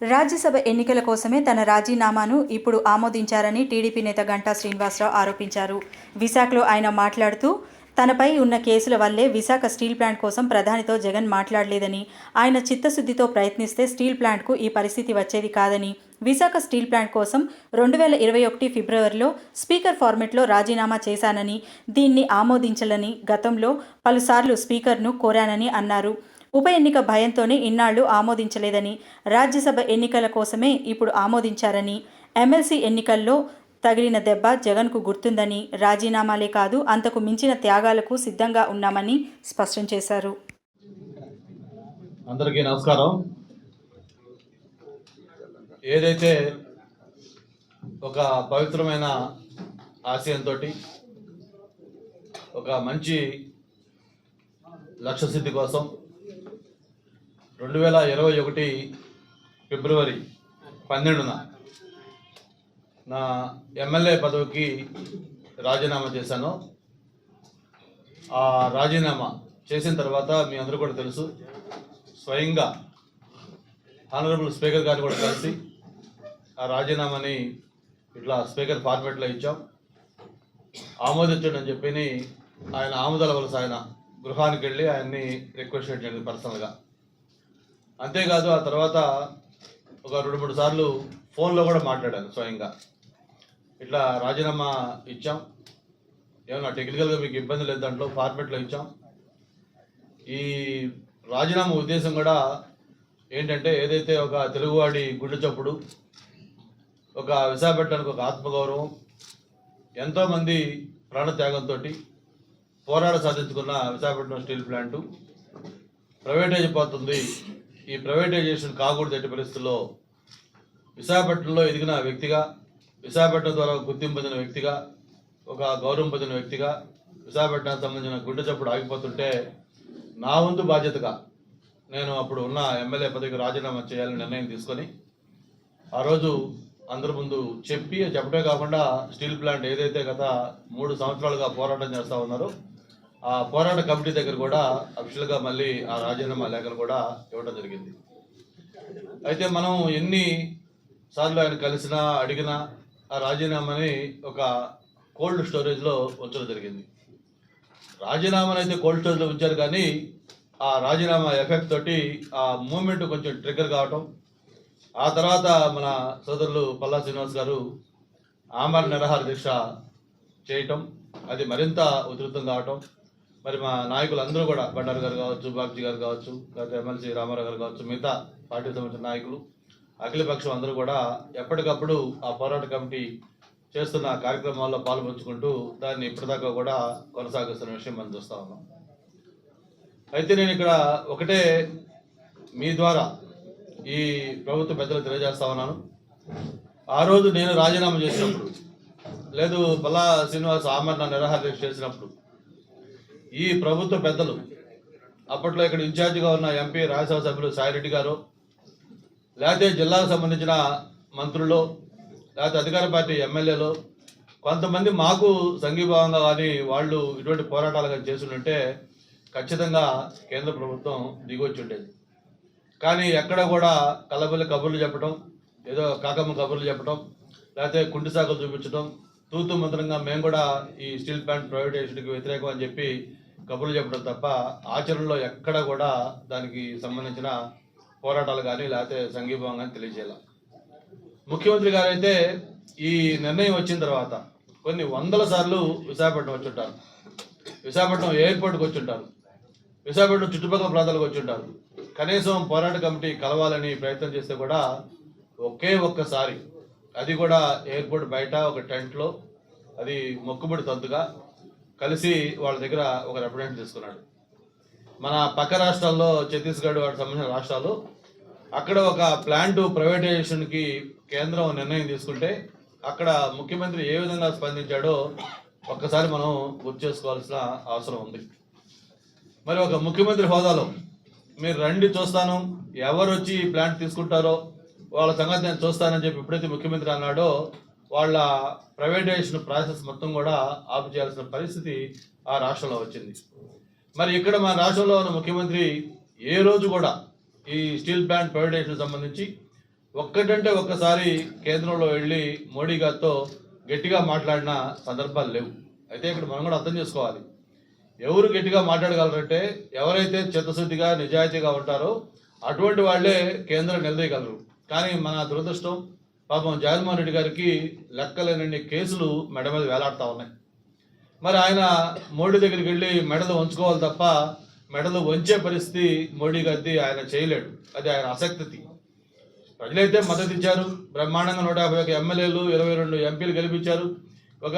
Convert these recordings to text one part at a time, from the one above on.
రాజ్యసభ ఎన్నికల కోసమే తన రాజీనామాను ఇప్పుడు ఆమోదించారని టీడీపీ నేత గంటా శ్రీనివాసరావు ఆరోపించారు. విశాఖలో ఆయన మాట్లాడుతూ తనపై ఉన్న కేసుల వల్లే విశాఖ స్టీల్ ప్లాంట్ కోసం ప్రధానితో జగన్ మాట్లాడలేదని ఆయన చిత్తశుద్ధితో ప్రయత్నిస్తే స్టీల్ ప్లాంట్కు ఈ పరిస్థితి వచ్చేది కాదని విశాఖ స్టీల్ ప్లాంట్ కోసం రెండు వేల ఇరవై ఒకటి ఫిబ్రవరిలో స్పీకర్ ఫార్మెట్లో రాజీనామా చేశానని దీన్ని ఆమోదించాలని గతంలో పలుసార్లు స్పీకర్ను కోరానని అన్నారు. ఉప ఎన్నిక భయంతోనే ఇన్నాళ్ళు ఆమోదించలేదని రాజ్యసభ ఎన్నికల కోసమే ఇప్పుడు ఆమోదించారని ఎమ్మెల్సీ ఎన్నికల్లో తగిలిన దెబ్బ జగన్కు గుర్తుందని రాజీనామాలే కాదు అంతకు మించిన త్యాగాలకు సిద్ధంగా ఉన్నామని స్పష్టం చేశారు. అందరికీ నమస్కారం. ఏదైతే ఒక పవిత్రమైన ఆశయంతో ఒక మంచి లక్ష్య సిద్ధి కోసం రెండు వేల ఇరవై ఒకటి ఫిబ్రవరి పన్నెండున నా ఎమ్మెల్యే పదవికి రాజీనామా చేశాను. ఆ రాజీనామా చేసిన తర్వాత మీ అందరూ కూడా తెలుసు స్వయంగా ఆనరబుల్ స్పీకర్ గారిని కూడా కలిసి ఆ రాజీనామాని ఇట్లా స్పీకర్ ఫార్మేట్లో ఇచ్చాం. ఆమోదించండి అని చెప్పి ఆయన ఆమోదాల వలస ఆయన గృహానికి వెళ్ళి ఆయన్ని రిక్వెస్ట్ చేయడం జరిగింది పర్సనల్గా అంతేకాదు ఆ తర్వాత ఒక రెండు మూడు సార్లు ఫోన్లో కూడా మాట్లాడాను స్వయంగా. ఇట్లా రాజీనామా ఇచ్చాం. ఏమన్నా టెక్నికల్గా మీకు ఇబ్బంది లేదు దాంట్లో ఫార్మెట్లో ఇచ్చాం. ఈ రాజీనామా ఉద్దేశం కూడా ఏంటంటే ఏదైతే ఒక తెలుగువాడి గుండె చప్పుడు ఒక విశాఖపట్నానికి ఒక ఆత్మగౌరవం ఎంతోమంది ప్రాణత్యాగంతో పోరాట సాధించుకున్న విశాఖపట్నం స్టీల్ ప్లాంటు ప్రైవేటైజ్ అయిపోతుంది. ఈ ప్రైవేటైజేషన్ కాకూడదు ఎట్టి పరిస్థితుల్లో విశాఖపట్నంలో ఎదిగిన వ్యక్తిగా విశాఖపట్నం ద్వారా గుర్తింపు పొందిన వ్యక్తిగా ఒక గౌరవం పొందిన వ్యక్తిగా విశాఖపట్నానికి సంబంధించిన గుండె చప్పుడు ఆగిపోతుంటే నా వంతు బాధ్యతగా నేను అప్పుడు ఉన్న ఎమ్మెల్యే పదవికి రాజీనామా చేయాలని నిర్ణయం తీసుకొని ఆ రోజు అందరి ముందు చెప్పి చెప్పడమే కాకుండా స్టీల్ ప్లాంట్ ఏదైతే గత మూడు సంవత్సరాలుగా పోరాటం చేస్తూ ఉన్నారో ఆ పోరాట కమిటీ దగ్గర కూడా అఫిషియల్గా మళ్ళీ ఆ రాజీనామా లేఖలు కూడా ఇవ్వడం జరిగింది. అయితే మనం ఎన్ని సార్లు ఆయన కలిసినా అడిగినా ఆ రాజీనామాని ఒక కోల్డ్ స్టోరేజ్లో ఉంచడం జరిగింది. రాజీనామాని అయితే కోల్డ్ స్టోరేజ్లో ఉంచారు కానీ ఆ రాజీనామా ఎఫెక్ట్ తోటి ఆ మూమెంట్ కొంచెం ట్రిగ్గర్ కావటం ఆ తర్వాత మన సోదరులు పల్లా శ్రీనివాస్ గారు ఆమర నిరహార దీక్ష చేయటం అది మరింత ఉధృతం కావటం మరి మా నాయకులు అందరూ కూడా బండారు గారు కావచ్చు బాబ్జీ గారు కావచ్చు లేకపోతే ఎమ్మెల్సీ రామారావు గారు కావచ్చు మిగతా పార్టీకి సంబంధించిన నాయకులు అఖిలపక్షం అందరూ కూడా ఎప్పటికప్పుడు ఆ పోరాట కమిటీ చేస్తున్న కార్యక్రమాల్లో పాల్పంచుకుంటూ దాన్ని ఇప్పటిదాకా కూడా కొనసాగిస్తున్న విషయం మనం చూస్తూ ఉన్నాం. అయితే నేను ఇక్కడ ఒకటే మీ ద్వారా ఈ ప్రభుత్వ పెద్దలు తెలియజేస్తా ఉన్నాను. ఆ రోజు నేను రాజీనామా చేసినప్పుడు లేదు పల్లా శ్రీనివాస్ ఆమరణ నిరాహార చేసినప్పుడు ఈ ప్రభుత్వ పెద్దలు అప్పట్లో ఇక్కడ ఇన్ఛార్జిగా ఉన్న ఎంపీ రాజ్యసభ సభ్యులు సాయిరెడ్డి గారు లేకపోతే జిల్లాకు సంబంధించిన మంత్రులు లేకపోతే అధికార పార్టీ ఎమ్మెల్యేలు కొంతమంది మాకు సంఘీభావంగా కానీ వాళ్ళు ఇటువంటి పోరాటాలు కానీ చేస్తుంటే ఖచ్చితంగా కేంద్ర ప్రభుత్వం దిగొచ్చి ఉండేది కానీ ఎక్కడ కూడా కలబల్లి కబుర్లు చెప్పడం ఏదో కాకమ్మ కబుర్లు చెప్పడం లేకపోతే కుంటి సాకులు చూపించడం తూతు మంత్రంగా మేము కూడా ఈ స్టీల్ ప్లాంట్ ప్రైవేటైజేషన్కి వ్యతిరేకం అని చెప్పి కబుర్లు చెప్పడం తప్ప ఆచరణలో ఎక్కడ కూడా దానికి సంబంధించిన పోరాటాలు కానీ లేకపోతే సంఘీభావం కానీ తెలియజేయాల. ముఖ్యమంత్రి గారు అయితే ఈ నిర్ణయం వచ్చిన తర్వాత కొన్ని వందల సార్లు విశాఖపట్నం వచ్చి ఉంటారు విశాఖపట్నం ఎయిర్పోర్ట్కి వచ్చి ఉంటారు విశాఖపట్నం చుట్టుపక్కల ప్రాంతాలకు వచ్చి ఉంటారు కనీసం పోరాట కమిటీ కలవాలని ప్రయత్నం చేస్తే కూడా ఒకే ఒక్కసారి అది కూడా ఎయిర్పోర్ట్ బయట ఒక టెంట్లో అది మొక్కుబడి తద్దుగా కలిసి వాళ్ళ దగ్గర ఒక రిప్రజెంట్ తీసుకున్నాడు. మన పక్క రాష్ట్రాల్లో ఛత్తీస్గఢ్ వాటికి సంబంధించిన రాష్ట్రాలు అక్కడ ఒక ప్లాంట్ ప్రైవేటైజేషన్కి కేంద్రం నిర్ణయం తీసుకుంటే అక్కడ ముఖ్యమంత్రి ఏ విధంగా స్పందించాడో ఒక్కసారి మనం గుర్తు చేసుకోవాల్సిన అవసరం ఉంది. మరి ఒక ముఖ్యమంత్రి హోదాలో మీరు రండి చూస్తాను ఎవరు వచ్చి ఈ ప్లాంట్ తీసుకుంటారో వాళ్ళ సంగతి నేను చూస్తానని చెప్పి ఎప్పుడైతే ముఖ్యమంత్రి అన్నాడో వాళ్ళ ప్రైవేటైజేషన్ ప్రాసెస్ మొత్తం కూడా ఆపు చేయాల్సిన పరిస్థితి ఆ రాష్ట్రంలో వచ్చింది. మరి ఇక్కడ మన రాష్ట్రంలో ఉన్న ముఖ్యమంత్రి ఏ రోజు కూడా ఈ స్టీల్ ప్లాంట్ ప్రైవేటైజేషన్ సంబంధించి ఒక్కటంటే ఒక్కసారి కేంద్రంలో వెళ్ళి మోడీ గారితో గట్టిగా మాట్లాడిన సందర్భాలు లేవు. అయితే ఇక్కడ మనం కూడా అర్థం చేసుకోవాలి. ఎవరు గట్టిగా మాట్లాడగలరంటే ఎవరైతే చిత్తశుద్ధిగా నిజాయితీగా ఉంటారో అటువంటి వాళ్ళే కేంద్రం నిలదీయగలరు. కానీ మన దురదృష్టం పాపం జగన్మోహన్ రెడ్డి గారికి లెక్కలేనన్ని కేసులు మెడ మీద వేలాడుతూ ఉన్నాయి. మరి ఆయన మోడీ దగ్గరికి వెళ్ళి మెడలు వంచుకోవాలి తప్ప మెడలు వంచే పరిస్థితి మోడీ గారిది ఆయన చేయలేడు. అది ఆయన ఆసక్తి ప్రజలైతే మద్దతు ఇచ్చారు. బ్రహ్మాండంగా నూట యాభై ఒక ఎమ్మెల్యేలు ఇరవై రెండు ఎంపీలు గెలిపించారు. ఒక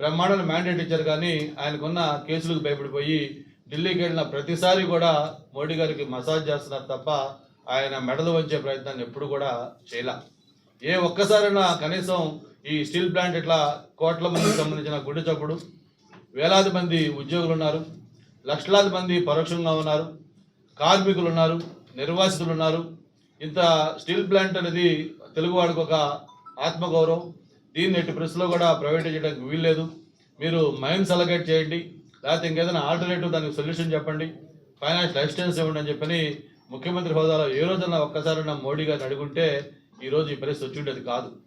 బ్రహ్మాండమైన మ్యాండేట్ ఇచ్చారు కానీ ఆయనకున్న కేసులకు భయపడిపోయి ఢిల్లీకి వెళ్ళిన ప్రతిసారి కూడా మోడీ గారికి మసాజ్ చేస్తున్నారు తప్ప ఆయన మెడలు వంచే ప్రయత్నాన్ని ఎప్పుడు కూడా చేయలే. ఏ ఒక్కసారైనా కనీసం ఈ స్టీల్ ప్లాంట్ ఇట్లా కోట్ల మందికి సంబంధించిన గుండె చప్పుడు వేలాది మంది ఉద్యోగులు ఉన్నారు లక్షలాది మంది పరోక్షంగా ఉన్నారు కార్మికులు ఉన్నారు నిర్వాసితులు ఉన్నారు ఇంత స్టీల్ ప్లాంట్ అనేది తెలుగువాడికి ఒక ఆత్మగౌరవం. దీన్ని ఎట్టి ప్రెస్లో కూడా ప్రైవేట్ చేయడానికి వీల్లేదు. మీరు మైండ్స్ అలగేట్ చేయండి లేకపోతే ఇంకేదైనా ఆల్టర్నేటివ్ దానికి సొల్యూషన్ చెప్పండి ఫైనాన్షియల్ అసిస్టెన్స్ ఇవ్వండి అని చెప్పని ముఖ్యమంత్రి హోదాలో ఏ రోజున ఒక్కసారైనా మోడీ గారిని అడుగుంటే ఈరోజు ఈ పరిస్థితి వచ్చి ఉండేది కాదు.